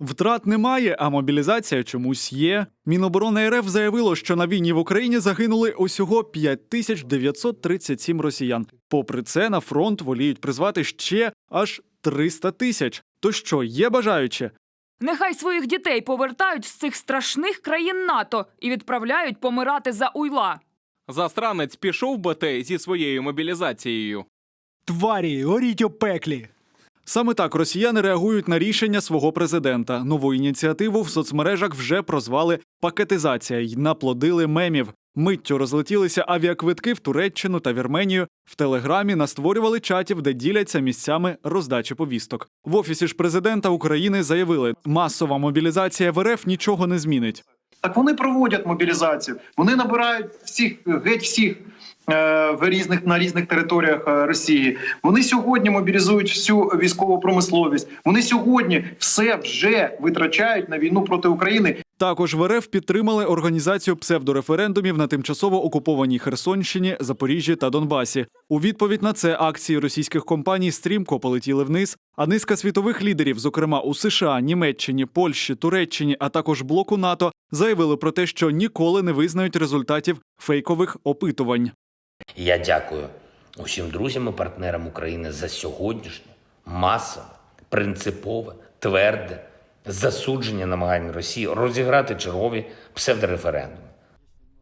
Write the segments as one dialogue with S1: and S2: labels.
S1: Втрат немає, а мобілізація чомусь є. Міноборони РФ заявило, що на війні в Україні загинули усього 5937 росіян. Попри це, на фронт воліють призвати ще аж 300 тисяч. То що, є бажаючі?
S2: Нехай своїх дітей повертають з цих страшних країн НАТО і відправляють помирати за уйла.
S3: Застранець пішов би ти зі своєю мобілізацією.
S4: Тварі, горіть у пеклі.
S1: Саме так росіяни реагують на рішення свого президента. Нову ініціативу в соцмережах вже прозвали пакетизація й наплодили мемів. Миттю розлетілися авіаквитки в Туреччину та Вірменію. В телеграмі настворювали чатів, де діляться місцями роздачі повісток. В офісі ж президента України заявили, масова мобілізація в РФ нічого не змінить.
S5: Так вони проводять мобілізацію. Вони набирають всіх геть всіх е, в різних на різних територіях е, Росії. Вони сьогодні мобілізують всю військову промисловість. Вони сьогодні все вже витрачають на війну проти України.
S1: Також в РФ підтримали організацію псевдореферендумів на тимчасово окупованій Херсонщині, Запоріжжі та Донбасі. У відповідь на це акції російських компаній стрімко полетіли вниз. А низка світових лідерів, зокрема у США, Німеччині, Польщі, Туреччині, а також блоку НАТО, заявили про те, що ніколи не визнають результатів фейкових опитувань.
S6: Я дякую усім друзям і партнерам України за сьогоднішнє масове, принципове, тверде засудження намагань Росії розіграти чергові псевдореферендуми.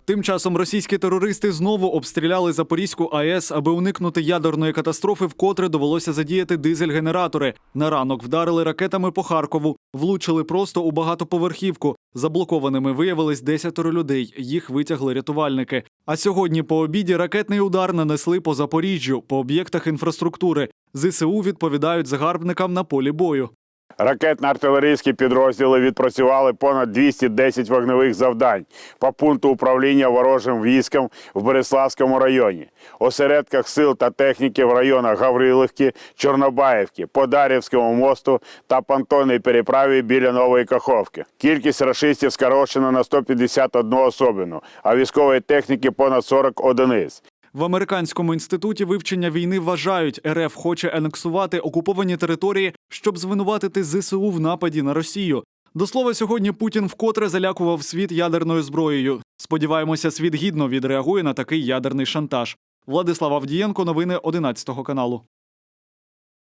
S1: Тим часом російські терористи знову обстріляли Запорізьку АЕС, аби уникнути ядерної катастрофи, вкотре довелося задіяти дизель-генератори. На ранок вдарили ракетами по Харкову, влучили просто у багатоповерхівку. Заблокованими виявились десятеро людей. Їх витягли рятувальники. А сьогодні по обіді ракетний удар нанесли по Запоріжжю, по об'єктах інфраструктури. ЗСУ відповідають загарбникам на полі бою.
S7: Ракетно-артилерійські підрозділи відпрацювали понад 210 вогневих завдань по пункту управління ворожим військом в Береславському районі, осередках сил та техніки в районах Гаврилівки, Чорнобаївки, Подарівському мосту та понтонній переправі біля Нової Каховки. Кількість рашистів скорочено на 151 особину, а військової техніки понад 40 одиниць.
S1: В американському інституті вивчення війни вважають, РФ хоче анексувати окуповані території, щоб звинуватити ЗСУ в нападі на Росію. До слова, сьогодні Путін вкотре залякував світ ядерною зброєю. Сподіваємося, світ гідно відреагує на такий ядерний шантаж. Владислав Авдієнко, новини 11 каналу.